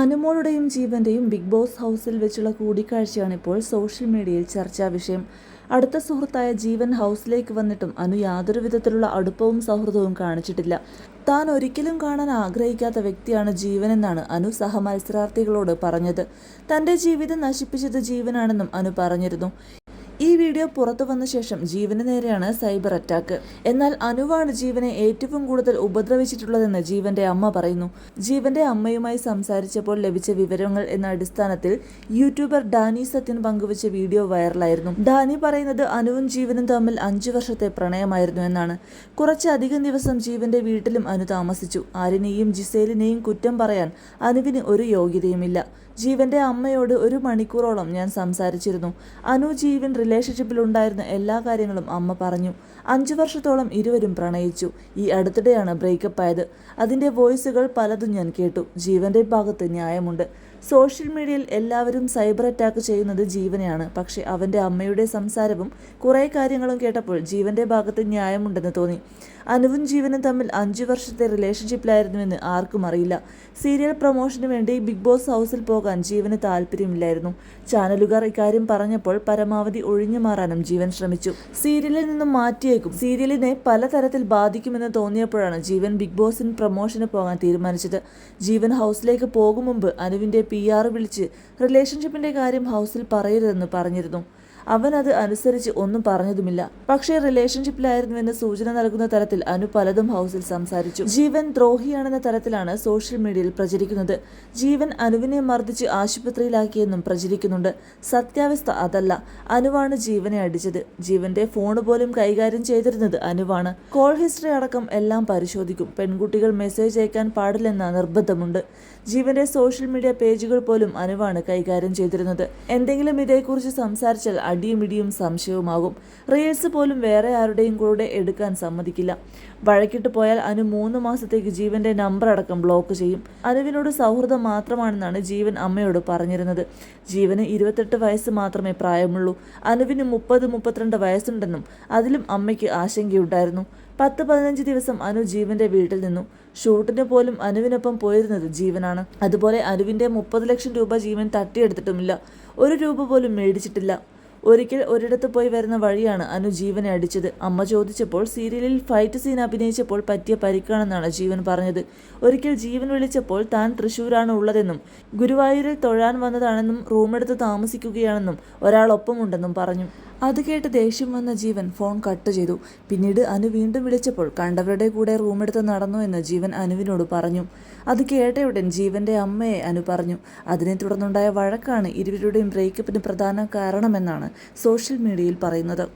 അനുമോളുടെയും ജീവന്റെയും big boss ഹൗസിൽ വെച്ചുള്ള കൂടിക്കാഴ്ചയാണ് ഇപ്പോൾ സോഷ്യൽ മീഡിയയിൽ ചർച്ചാ വിഷയം. അടുത്ത സുഹൃത്തായ ജീവൻ ഹൗസിലേക്ക് വന്നിട്ടും അനു യാതൊരു വിധത്തിലുള്ള അടുപ്പവും സൗഹൃദവും കാണിച്ചിട്ടില്ല. താൻ ഒരിക്കലും കാണാൻ ആഗ്രഹിക്കാത്ത വ്യക്തിയാണ് ജീവൻ എന്നാണ് അനു സഹമത്സരാർത്ഥികളോട് പറഞ്ഞത്. തന്റെ ജീവിതം നശിപ്പിച്ചത് ജീവനാണെന്നും അനു പറഞ്ഞിരുന്നു. ഈ വീഡിയോ പുറത്തു വന്ന ശേഷം ജീവന് നേരെയാണ് സൈബർ അറ്റാക്ക്. എന്നാൽ അനുവാണ് ജീവനെ ഏറ്റവും കൂടുതൽ ഉപദ്രവിച്ചിട്ടുള്ളതെന്ന് ജീവന്റെ അമ്മ പറയുന്നു. ജീവന്റെ അമ്മയുമായി സംസാരിച്ചപ്പോൾ ലഭിച്ച വിവരങ്ങൾ എന്ന അടിസ്ഥാനത്തിൽ യൂട്യൂബർ ഡാനി സത്യൻ പങ്കുവച്ച വീഡിയോ വൈറലായിരുന്നു. ഡാനി പറയുന്നത് അനുവും ജീവനും തമ്മിൽ അഞ്ചു വർഷത്തെ പ്രണയമായിരുന്നു എന്നാണ്. കുറച്ചധികം ദിവസം ജീവന്റെ വീട്ടിലും അനു താമസിച്ചു. ആരിനെയും ജിസേലിനെയും കുറ്റം പറയാൻ അനുവിന് ഒരു യോഗ്യതയുമില്ല. ജീവന്റെ അമ്മയോട് ഒരു മണിക്കൂറോളം ഞാൻ സംസാരിച്ചിരുന്നു. അനു ജീവൻ റിലേഷൻഷിപ്പിലുണ്ടായിരുന്ന എല്ലാ കാര്യങ്ങളും അമ്മ പറഞ്ഞു. അഞ്ചു വർഷത്തോളം ഇരുവരും പ്രണയിച്ചു. ഈ അടുത്തിടെയാണ് ബ്രേക്കപ്പ് ആയത്. അതിന്റെ വോയിസുകൾ പലതും ഞാൻ കേട്ടു. ജീവന്റെ ഭാഗത്ത് ന്യായമുണ്ട്. സോഷ്യൽ മീഡിയയിൽ എല്ലാവരും സൈബർ അറ്റാക്ക് ചെയ്യുന്നത് ജീവനെയാണ്. പക്ഷേ അവന്റെ അമ്മയുടെ സംസാരവും കുറേ കാര്യങ്ങളും കേട്ടപ്പോൾ ജീവന്റെ ഭാഗത്ത് ന്യായമുണ്ടെന്ന് തോന്നി. അനുവും ജീവനും തമ്മിൽ അഞ്ചു വർഷത്തെ റിലേഷൻഷിപ്പിലായിരുന്നുവെന്ന് ആർക്കും അറിയില്ല. സീരിയൽ പ്രൊമോഷന് വേണ്ടി ബിഗ് ബോസ് ഹൗസിൽ പോകാൻ ജീവന് താല്പര്യമില്ലായിരുന്നു. ചാനലുകാർ ഇക്കാര്യം പറഞ്ഞപ്പോൾ പരമാവധി ഒഴിഞ്ഞു മാറാനും ജീവൻ ശ്രമിച്ചു. സീരിയലിൽ നിന്നും മാറ്റിയേക്കും. സീരിയലിനെ പലതരത്തിൽ ബാധിക്കുമെന്ന് തോന്നിയപ്പോഴാണ് ജീവൻ ബിഗ് ബോസിന് പ്രൊമോഷന് പോകാൻ തീരുമാനിച്ചത്. ജീവൻ ഹൗസിലേക്ക് പോകും മുമ്പ് അനുവിന്റെ പി ആർ വിളിച്ച് റിലേഷൻഷിപ്പിന്റെ കാര്യം ഹൗസിൽ പറയരുതെന്ന് പറഞ്ഞിരുന്നു. അവൻ അത് അനുസരിച്ച് ഒന്നും പറഞ്ഞതുമില്ല. പക്ഷേ റിലേഷൻഷിപ്പിലായിരുന്നുവെന്ന് സൂചന നൽകുന്ന തരത്തിൽ അനു പലതും ഹൗസിൽ സംസാരിച്ചു. ജീവൻ ദ്രോഹിയാണെന്ന തരത്തിലാണ് സോഷ്യൽ മീഡിയയിൽ പ്രചരിക്കുന്നത്. ജീവൻ അനുവിനെ മർദ്ദിച്ച് ആശുപത്രിയിലാക്കിയെന്നും പ്രചരിക്കുന്നുണ്ട്. സത്യാവസ്ഥ അതല്ല. അനുവാണ് ജീവനെ അടിച്ചത്. ജീവന്റെ ഫോൺ പോലും കൈകാര്യം ചെയ്തിരുന്നത് അനുവാണ്. കോൾ ഹിസ്റ്ററി അടക്കം എല്ലാം പരിശോധിക്കും. പെൺകുട്ടികൾ മെസ്സേജ് അയക്കാൻ പാടില്ലെന്ന നിർബന്ധമുണ്ട്. ജീവന്റെ സോഷ്യൽ മീഡിയ പേജുകൾ പോലും അനുവാണ് കൈകാര്യം ചെയ്തിരുന്നത്. എന്തെങ്കിലും ഇതേക്കുറിച്ച് സംസാരിച്ചാൽ അടിയും ഇടിയും സംശയവുമാകും. റീൽസ് പോലും വേറെ ആരുടെയും കൂടെ എടുക്കാൻ സമ്മതിക്കില്ല. വഴക്കിട്ട് പോയാൽ അനു മൂന്ന് മാസത്തേക്ക് ജീവന്റെ നമ്പർ അടക്കം ബ്ലോക്ക് ചെയ്യും. അനുവിനോട് സൗഹൃദം മാത്രമാണെന്നാണ് ജീവൻ അമ്മയോട് പറഞ്ഞിരുന്നത്. ജീവന് ഇരുപത്തെട്ട് വയസ്സ് മാത്രമേ പ്രായമുള്ളൂ. അനുവിന് മുപ്പത് മുപ്പത്തിരണ്ട് വയസ്സുണ്ടെന്നും അതിലും അമ്മയ്ക്ക് ആശങ്കയുണ്ടായിരുന്നു. പത്ത് പതിനഞ്ച് ദിവസം അനു ജീവന്റെ വീട്ടിൽ നിന്നു. ഷൂട്ടിന് പോലും അനുവിനൊപ്പം പോയിരുന്നത് ജീവനാണ്. അതുപോലെ അനുവിന്റെ മുപ്പത് ലക്ഷം രൂപ ജീവൻ തട്ടിയെടുത്തിട്ടുമില്ല. ഒരു രൂപ പോലും മേടിച്ചിട്ടില്ല. ഒരിക്കൽ ഒരിടത്ത് പോയി വരുന്ന വഴിയാണ് അനു ജീവനെ അടിച്ചത്. അമ്മ ചോദിച്ചപ്പോൾ സീരിയലിൽ ഫൈറ്റ് സീൻ അഭിനയിച്ചപ്പോൾ പറ്റിയ പരിക്കാണെന്നാണ് ജീവൻ പറഞ്ഞത്. ഒരിക്കൽ ജീവൻ വിളിച്ചപ്പോൾ താൻ തൃശ്ശൂരാണ് ഉള്ളതെന്നും ഗുരുവായൂരിൽ തൊഴാൻ വന്നതാണെന്നും റൂമെടുത്ത് താമസിക്കുകയാണെന്നും ഒരാളൊപ്പമുണ്ടെന്നും പറഞ്ഞു. അത് കേട്ട് ദേഷ്യം വന്ന ജീവൻ ഫോൺ കട്ട് ചെയ്തു. പിന്നീട് അനു വീണ്ടും വിളിച്ചപ്പോൾ കണ്ടവരുടെ കൂടെ റൂമെടുത്ത് നടന്നു എന്ന് ജീവൻ അനുവിനോട് പറഞ്ഞു. അത് കേട്ടയുടൻ ജീവന്റെ അമ്മയെ അനു പറഞ്ഞു. അതിനെ തുടർന്നുണ്ടായ വഴക്കാണ് ഇരുവരുടെയും ബ്രേക്കപ്പിന് പ്രധാന കാരണമെന്നാണ് സോഷ്യൽ മീഡിയയിൽ പറയുന്നത്.